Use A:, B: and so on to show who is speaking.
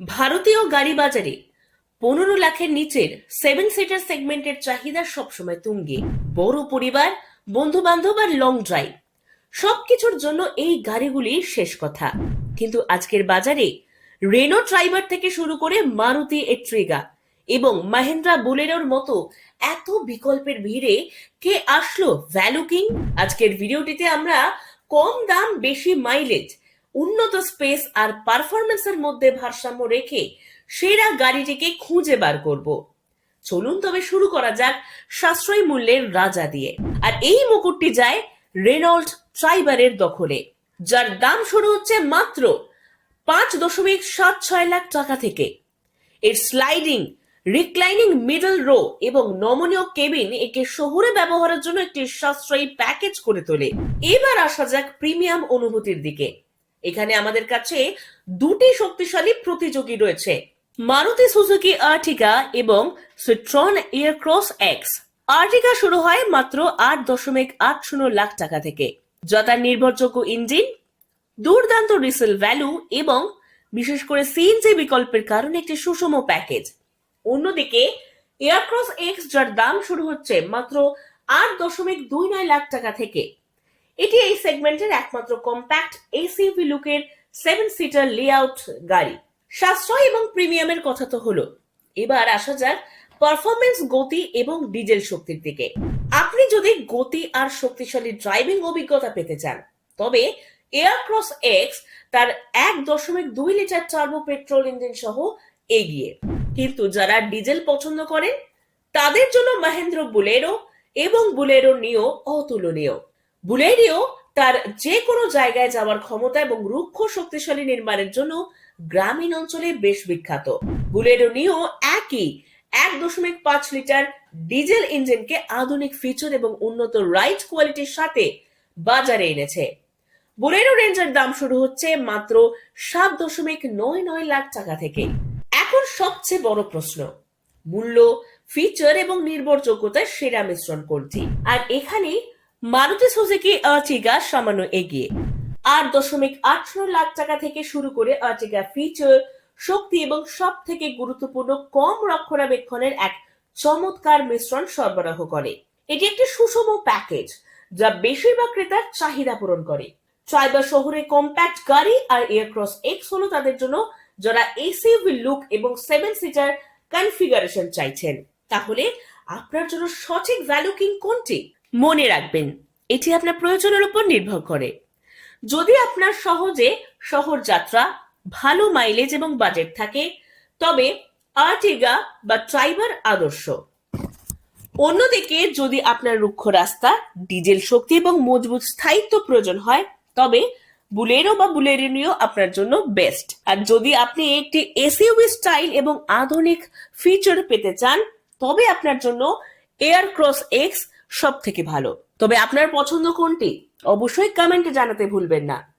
A: ভারতীয় গাড়ি বাজারে পনেরো লাখের নিচের সেভেন সিটার সেগমেন্টের চাহিদা সবসময় তুঙ্গে। বড় পরিবার বন্ধু বান্ধব আর লং ড্রাইভ সবকিছুর জন্য এই গাড়িগুলি শেষ কথা। কিন্তু আজকের বাজারে রেনো ট্রাইবার থেকে শুরু করে মারুতি এট্রিগা এবং মাহেন্দ্রা বুলেরোর মতো এত বিকল্পের ভিড়ে কে আসলো ভ্যালু কিং? আজকের ভিডিওটিতে আমরা কম দাম, বেশি মাইলেজ উন্নত স্পেস আর পারফরমেন্সের মধ্যে ভারসাম্য রেখে সেরা গাড়িটিকে খুঁজে বার করব। চলুন তবে শুরু করা যাক সাশ্রয়ী মূল্যের রাজা দিয়ে। আর এই মুকুটটি যায় রেনল্ড ট্রাইবারের দখলে, যার দাম শুরু হচ্ছে মাত্র পাঁচ দশমিক সাত ছয় লাখ টাকা থেকে। এর স্লাইডিং রিক্লাইনিং মিডল রো এবং নমনীয় কেবিন একে শহুরে ব্যবহারের জন্য একটি সাশ্রয়ী প্যাকেজ করে তোলে। এবার আসা যাক প্রিমিয়াম অনুভূতির দিকে। এখানে আমাদের কাছে দুটি শক্তিশালী প্রতিযোগী রয়েছে। মারুতি সুজুকি আর্টিকা এবং সিট্রন এয়ারক্রস এক্স আর্টিকা শুরু হয় মাত্র আট দশমিক আট শূন্য লাখ টাকা থেকে। যা নির্ভরযোগ্য ইঞ্জিন, দুর্দান্ত রিসেল ভ্যালু এবং বিশেষ করে সিএনজি বিকল্পের কারণে একটি সুষম প্যাকেজ। অন্যদিকে এয়ারক্রস এক্স যার দাম শুরু হচ্ছে মাত্র আট দশমিক দুই নয় লাখ টাকা থেকে। এটি এই সেগমেন্টের একমাত্র কম্প্যাক্ট এসইভি লুকের সেভেন সিটার লেআউট গাড়ি। সাশ্রয় এবং প্রিমিয়ামের কথা তো হলো। এবার আসা যাক পারফরমেন্স গতি এবং ডিজেল শক্তির দিকে। আপনি যদি গতি আর শক্তিশালী ড্রাইভিং অভিজ্ঞতা পেতে চান, তবে এয়ারক্রস এক্স তার এক দশমিক দুই লিটার টার্বো পেট্রোল ইঞ্জিন সহ এগিয়ে। কিন্তু যারা ডিজেল পছন্দ করেন, তাদের জন্য মহেন্দ্র বুলেরো এবং বুলেরো নিও অতুলনীয়। বুলেরিও তার যে কোনো জায়গায় যাওয়ার ক্ষমতা এবং রুক্ষ শক্তিশালী নির্মাণের জন্য গ্রামীণ অঞ্চলে বেশ বিখ্যাত। বুলেরো নিও একই এক দশমিক পাঁচ লিটার ডিজেল ইঞ্জিনকে আধুনিক ফিচার এবং উন্নত রাইড কোয়ালিটির সাথে বাজারে এনেছে। বুলেরো রেঞ্জের দাম শুরু হচ্ছে মাত্র সাত দশমিক নয় নয় লাখ টাকা থেকে। এখন সবচেয়ে বড় প্রশ্ন, মূল্য ফিচার এবং নির্ভরযোগ্যতার সেরা মিশ্রণ কোনটি? আর এখানেই মারুতি সুজুকি আর্টিগা সামান্য এগিয়ে। আট দশমিক আঠারো লাখ টাকা থেকে শুরু করে আর্টিগা ফিচার শক্তি এবং সব থেকে গুরুত্বপূর্ণ কম রক্ষণাবেক্ষণের এক চমৎকার মিশ্রণ সরবরাহ করে। এটি একটি সুষম প্যাকেজ যা বেশিরভাগ ক্রেতার চাহিদা পূরণ করে। ট্রাইবার শহরে কম্প্যাক্ট গাড়ি আর এয়ারক্রস এক্স হলো তাদের জন্য যারা এসইভি লুক এবং সেভেন সিটার কনফিগারেশন চাইছেন। তাহলে আপনার জন্য সঠিক ভ্যালু কিং কোনটি? মনে রাখবেন, এটি আপনার প্রয়োজনের উপর নির্ভর করে। যদি আপনার সহজে শহর যাত্রা, ভালো মাইলেজ এবং বাজেট থাকে, তবে আর্টিগা বা ট্রাইবার আদর্শ। অন্যদিকে, যদি আপনার রুক্ষ রাস্তা, ডিজেল শক্তি এবং মজবুত স্থায়িত্ব প্রয়োজন হয়, তবে বুলেরো বা বুলেরিনিও আপনার জন্য বেস্ট আর যদি আপনি একটি এসইউভি স্টাইল এবং আধুনিক ফিচার পেতে চান, তবে আপনার জন্য এয়ার ক্রস এক্স সব থেকে ভালো। তবে আপনার পছন্দ কোনটি? অবশ্যই কমেন্টে জানাতে ভুলবেন না।